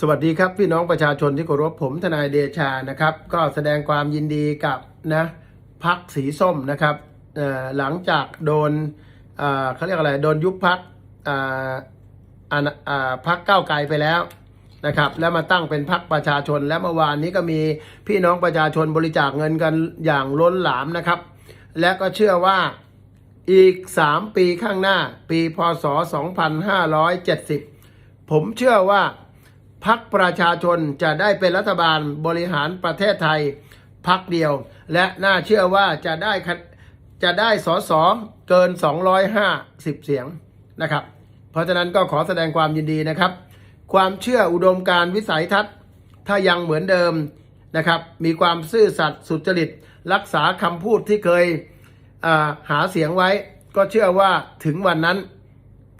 สวัสดีครับพี่น้องประชาชนที่เคารพผมทนายเดชานะครับ ก็แสดงความยินดีกับนะพักสีส้มนะครับหลังจากโดนเขาเรียกอะไรโดนยุบพักพักเก้าไกลไปแล้วนะครับแล้วมาตั้งเป็นพักประชาชนและเมื่อวานนี้ก็มีพี่น้องประชาชนบริจาคเงินกันอย่างล้นหลามนะครับ และก็เชื่อว่าอีก 3 ปีข้างหน้า ปีพศ 2570 ผมเชื่อว่า พักประชาชนจะได้เป็นรัฐบาลบริหารประเทศไทยพักเดียว และน่าเชื่อว่าจะได้จะได้สอสอเกิน 250 เสียงนะครับ เพราะฉะนั้นก็ขอแสดงความยินดีนะครับ ความเชื่ออุดมการวิสัยทัศน์ ถ้ายังเหมือนเดิมนะครับ มีความซื่อสัตย์สุจริต รักษาคำพูดที่เคยาหาเสียงไว้ ก็เชื่อว่าถึงวันนั้น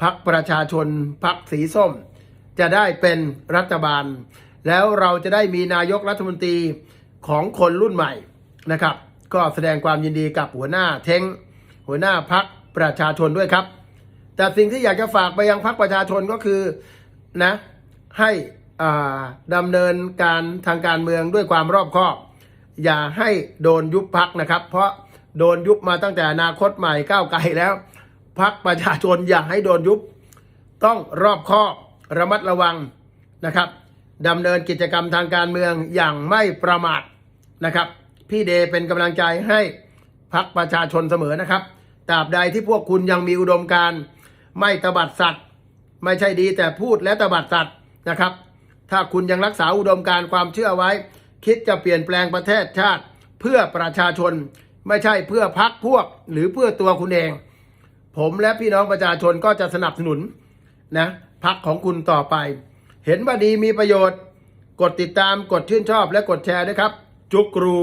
พักประชาชนพักสีส้ม จะได้เป็นรัฐบาล แล้วเราจะได้มีนายกรัฐมนตรีของคนรุ่นใหม่นะครับ ก็แสดงความยินดีกับหัวหน้าเทงหัวหน้าพักประชาชนด้วยครับ แต่สิ่งที่อยากจะฝากไปยังพักประชาชนก็คือนะให้อ่าดำเนินการทางการเมืองด้วยความรอบคอบ อย่าให้โดนยุบพักนะครับ เพราะโดนยุบมาตั้งแต่อนาคตใหม่ก้าวไกลแล้วพักประชาชนอย่าให้โดนยุบ ต้องรอบคอบ ระมัดระวังนะครับดำเนินกิจกรรมทางการเมืองอย่างไม่ประมาทนะครับ พี่เดเป็นกำลังใจให้พักประชาชนเสมอนะครับตราบใดที่พวกคุณยังมีอุดมการไม่ตบัดสัตว์ ไม่ใช่ดีแต่พูดและตบัดสัตว์นะครับ ถ้าคุณยังรักษาอุดมการความเชื่อไว้ คิดจะเปลี่ยนแปลงประเทศชาติ เพื่อประชาชน ไม่ใช่เพื่อพักพวกหรือเพื่อตัวคุณเอง ผมและพี่น้องประชาชนก็จะสนับสนุนนะ พักของคุณต่อไป เห็นว่าดีมีประโยชน์ กดติดตามกดชื่นชอบและกดแชร์ด้วยครับ จุกรู